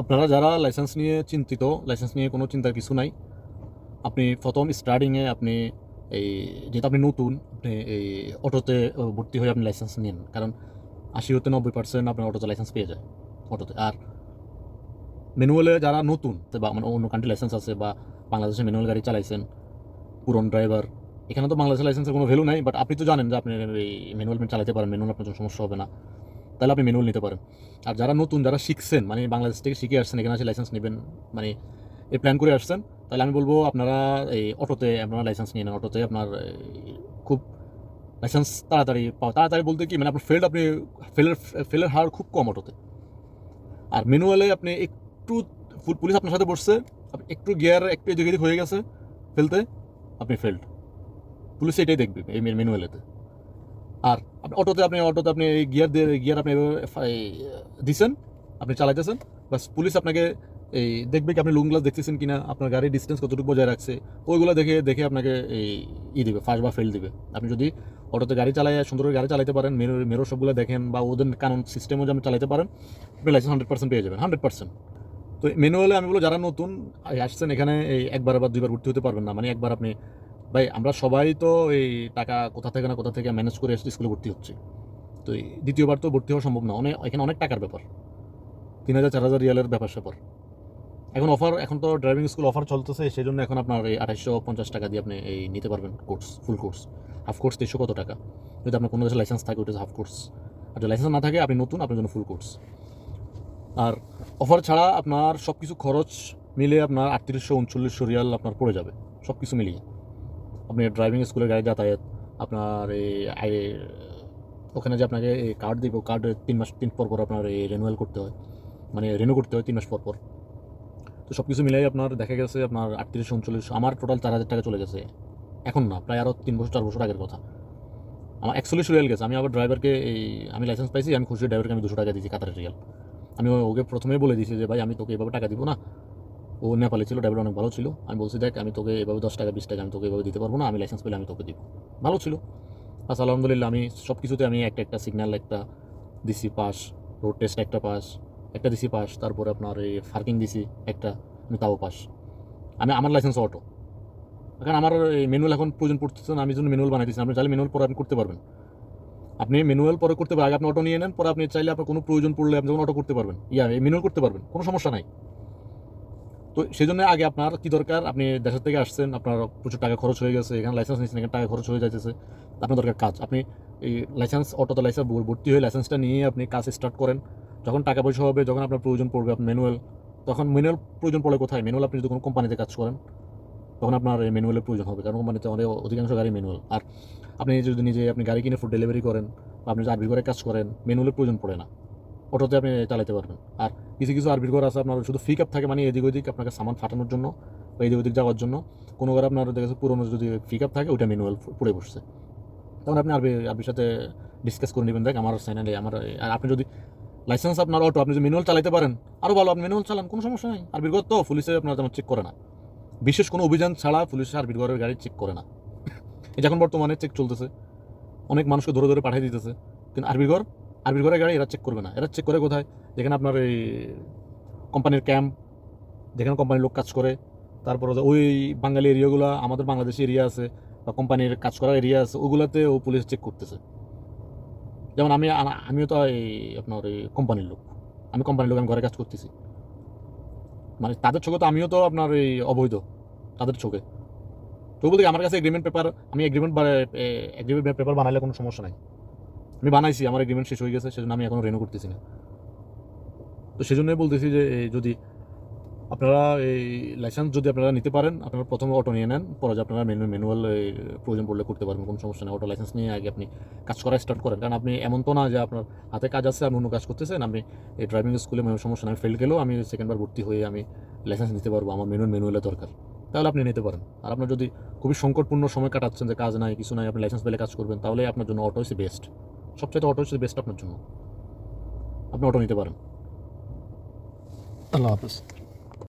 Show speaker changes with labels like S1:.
S1: আপনারা যারা লাইসেন্স নিয়ে চিন্তিত লাইসেন্স নিয়ে কোনো চিন্তার কিছু নাই, আপনি প্রথম স্টার্টিংয়ে আপনি এই যেহেতু আপনি নতুন, আপনি এই অটোতে ভর্তি হয়ে আপনি লাইসেন্স নিন। কারণ আশি হতে নব্বই পার্সেন্ট আপনার অটোতে লাইসেন্স পেয়ে যায়, অটোতে। আর ম্যানুয়ালে যারা নতুন বা মানে অন্য কান্ট্রি লাইসেন্স আছে বা বাংলাদেশে ম্যানুয়াল গাড়ি চালাইছেন, পুরন ড্রাইভার এখানে তো বাংলাদেশের লাইসেন্সের কোনো ভ্যালু নাই বাট আপনি তো জানেন যে আপনি এই ম্যানুয়াল চালাতে পারেন ম্যানুয়াল আপনার জন্য সমস্যা হবে না। তাহলে আপনি ম্যানুয়াল নিতে পারেন। আর যারা নতুন, যারা শিখছেন মানে বাংলাদেশ থেকে শিখে আসছেন, এখানে এসে লাইসেন্স নেবেন মানে এই প্ল্যান করে আসছেন, তাহলে আমি বলব আপনারা এই অটোতে আপনারা লাইসেন্স নিয়ে নেন। অটোতে আপনার খুব লাইসেন্স তাড়াতাড়ি পাওয়া, তাড়াতাড়ি বলতে কি মানে আপনার ফেল্ড আপনি ফেলের ফেলের হার খুব কম অটোতে। আর ম্যানুয়ালে আপনি একটু ফুল পুলিশ আপনার সাথে বসছে, আপনি একটু গিয়ার একটু এদিক হয়ে গেছে, ফেলতে, আপনি ফেল্ড পুলিশ এটাই দেখবে, এই ম্যানুয়ালেতে আর অটোতে আপনি অটোতে আপনি এই গিয়ার দিয়ে গিয়ার আপনি দিছেন আপনি চালাইতেছেন বাস পুলিশ আপনাকে এই দেখবে কি আপনি লুং গ্লাস দেখতেছেন কিনা আপনার গাড়ির ডিস্টেন্স কতটুকু বজায় রাখছে ওইগুলো দেখে দেখে আপনাকে এই ই দিবে ফার্স্ট বা ফেল দিবে। আপনি যদি অটোতে গাড়ি চালায় সুন্দর করে গাড়ি চালাতে পারেন মেরো মেরো সবগুলো দেখেন বা ওদের কানুন সিস্টেমও আপনি চালাতে পারেন আপনি লাইসেন্স হান্ড্রেড পার্সেন্ট পেয়ে যাবেন হান্ড্রেড পার্সেন্ট তো ম্যানুয়ালে আমি বলব যারা নতুন আসছেন এখানে এই একবার বা দুইবার ভর্তি হতে পারবেন না মানে একবার আপনি ভাই, আমরা সবাই তো এই টাকা কোথা থেকে না কোথা থেকে ম্যানেজ করে স্কুলে ভর্তি হচ্ছে। তো এই দ্বিতীয়বার তো ভর্তি হওয়া সম্ভব না। অনেক এখানে অনেক টাকার ব্যাপার। তিন হাজার, চার হাজার রিয়ালের ব্যাপার স্যাপার। এখন অফার এখন তো ড্রাইভিং স্কুল অফার চলতেছে সেই জন্য এখন আপনার এই আঠাইশশো পঞ্চাশ টাকা দিয়ে আপনি এই নিতে পারবেন course full course half course তিনশো কত টাকা? যদি আপনার কোনো দেশে লাইসেন্স থাকে ওটা হাফ কোর্স আর যদি লাইসেন্স না থাকে, আপনি নতুন আপনার জন্য ফুল কোর্স আর অফার ছাড়া আপনার সব কিছু খরচ মিলে আপনার আটত্রিশশো, উনচল্লিশশো রিয়াল আপনার পড়ে যাবে। সব কিছু মিলিয়ে। আপনি ড্রাইভিং স্কুলের গাড়ি যাতায়াত, আপনার এই ওখানে যে আপনাকে এই কার্ড দিব কার্ড তিন মাস, তিন পর পর আপনার এই রেনুয়াল করতে হয়। মানে রেনু করতে হয় তিন মাস পর পর। তো সব কিছু মিলাই আপনার দেখা গেছে আপনার আটত্রিশশো উনচল্লিশ, আমার টোটাল চার হাজার টাকা চলে গেছে। এখন না, প্রায় আরও তিন বছর, চার বছর আগের কথা। আমার একচল্লিশ রিয়াল গেছে, আমি আবার ড্রাইভারকে এই, আমি লাইসেন্স পাইছি, আমি খুশি ড্রাইভারকে আমি দুশো টাকা দিয়েছি কাতারের রিয়াল আমি ওকে প্রথমেই বলে দিয়েছি যে, ভাই, আমি তোকে এভাবে টাকা দিব না। ও নেপালি ছিল ড্রাইভার অনেক ভালো ছিল। আমি বলছি, দেখ, আমি তোকে এভাবে দশ টাকা, বিশ টাকা আমি তোকে এভাবে দিতে পারব না, আমি লাইসেন্স পেলে আমি তোকে দিব। ভালো ছিল। বাস আলহামদুলিল্লাহ আমি সব কিছুতে আমি একটা একটা সিগন্যাল একটা দিছি পাস রোড টেস্ট একটা পাস একটা দিছি পাস তারপরে আপনার এই ফার্কিং দিছি একটা, আমি তাও পাস আমি, আমার লাইসেন্স অটো এখন আমার এই ম্যানুয়াল এখন প্রয়োজন পড়তেছে না, আমি জন্য ম্যানুয়াল দিচ্ছি আপনি চাইলে ম্যানুয়াল পরে আপনি করতে পারবেন। আপনি ম্যানুয়াল পরে করতে পারেন, আগে আপনি অটো নিয়ে নেন, পরে আপনি চাইলে আপনার কোনো প্রয়োজন পড়লে আপনি যখন অটো করতে পারবেন, ইয়া ম্যানুয়াল করতে পারবেন, কোনো সমস্যা নাই। তো সেই জন্য আগে আপনার কি দরকার? আপনি দেশের থেকে আসছেন, আপনার প্রচুর টাকা খরচ হয়ে গেছে, এখানে লাইসেন্স নিচ্ছেন এখানে টাকা খরচ হয়ে যাচ্ছে আপনার দরকার কাজ। আপনি এই লাইসেন্স অটোতে লাইসেন্স ভর্তি হয়ে লাইসেন্সটা নিয়ে আপনি কাজ স্টার্ট করেন। যখন টাকা পয়সা হবে, যখন আপনার প্রয়োজন পড়বে আপনার ম্যানুয়াল তখন ম্যানুয়াল প্রয়োজন পড়ে কোথায়? ম্যানুয়াল আপনি যদি কোনো কোম্পানিতে কাজ করেন, তখন আপনার ম্যানুয়ালের প্রয়োজন হবে। কারণ কোম্পানিতে অনেক, অধিকাংশ গাড়ি ম্যানুয়াল আর আপনি যদি নিজে, আপনি গাড়ি কিনে ফুড ডেলিভারি করেন, বা আপনি যদি আরবি করে কাজ করেন ম্যানুয়ালের প্রয়োজন পড়ে না। অটোতে আপনি চালাতে পারবেন। আর কিছু কিছু আরবির ঘর আছে আপনার, শুধু ফিক আপ থাকে মানে এদিক ওদিক আপনাকে সামান ফাটানোর জন্য বা এদিক ওদিক যাওয়ার জন্য। কোনো ঘরে আপনার দেখা যাচ্ছে পুরোনো যদি ফিক আপ থাকে ওটা ম্যানুয়াল পড়ে বসছে। তখন আপনি আরবি, আরবির সাথে ডিসকাস করে নেবেন। দেখ, আমার চ্যানেলে আমার আপনি যদি লাইসেন্স আপনার অটো আপনি যদি ম্যানুয়াল চালাতে পারেন আরও ভালো, আপনি ম্যানুয়াল চালান, কোনো সমস্যা নেই। আরবির ঘর তো পুলিশে আপনার তেমন চেক করে না। বিশেষ কোনো অভিযান ছাড়া পুলিশে আরবির ঘরের গাড়ি চেক করে না। এই যে এখন বর্তমানে চেক চলতেছে, অনেক মানুষকে ধরে ধরে পাঠিয়ে দিতেছে, কিন্তু আরবির ঘর আরবির ঘরের গাড়ি এরা চেক করবে না। এরা চেক করে কোথায়? যেখানে আপনার এই কোম্পানির ক্যাম্প যেখানে কোম্পানির লোক কাজ করে। তারপরে ওই বাঙালি এরিয়াগুলো আমাদের বাংলাদেশি এরিয়া আছে বা কোম্পানির কাজ করার এরিয়া আছে, ওগুলোতে ও পুলিশ চেক করতেছে। যেমন আমি আমিও তো এই আপনার এই কোম্পানির লোক। আমি কোম্পানির লোক, আমি ঘরে কাজ করতেছি। মানে তাদের চোখে তো আমিও তো আপনার এই অবৈধ, তাদের চোখে। তো বলতে আমার কাছে এগ্রিমেন্ট পেপার আমি এগ্রিমেন্ট এগ্রিমেন্ট পেপার বানাইলে কোনো সমস্যা নাই। আমি বানাইছি, আমার এগ্রিমেন্ট শেষ হয়ে গেছে, সেজন্য আমি এখন রেনু করতেছি না। তো সেজন্যই বলতেছি যে যদি আপনারা এই লাইসেন্স যদি আপনারা নিতে পারেন, আপনারা প্রথমে অটো নিয়ে নেন, পরে আপনারা মেনু ম্যানুয়াল প্রয়োজন পড়লে করতে পারবেন, কোনো সমস্যা নেই। অটো লাইসেন্স নিয়ে আগে আপনি কাজ করা স্টার্ট করেন। কারণ আপনি এমন তো না যে আপনার হাতে কাজ আছে, আপনি অন্য কাজ করতেছেন আমি এই ড্রাইভিং স্কুলে কোনো সমস্যা নেই ফেল গেলেও আমি সেকেন্ডবার ভর্তি হয়ে আমি লাইসেন্স নিতে পারব, আমার মেনুয়াল ম্যানুয়ালের দরকার। তাহলে আপনি নিতে পারেন। আর আপনার যদি খুবই সংকটপূর্ণ সময় কাটাচ্ছেন যে কাজ নাই, কিছু নাই, আপনি লাইসেন্স পেলে কাজ করবেন তাহলে আপনার জন্য অটো হচ্ছে বেস্ট সবচেয়ে অটো হচ্ছে বেস্ট আপনার জন্য। আপনি অটো নিতে পারেন।
S2: আল্লাহ হাফেজ।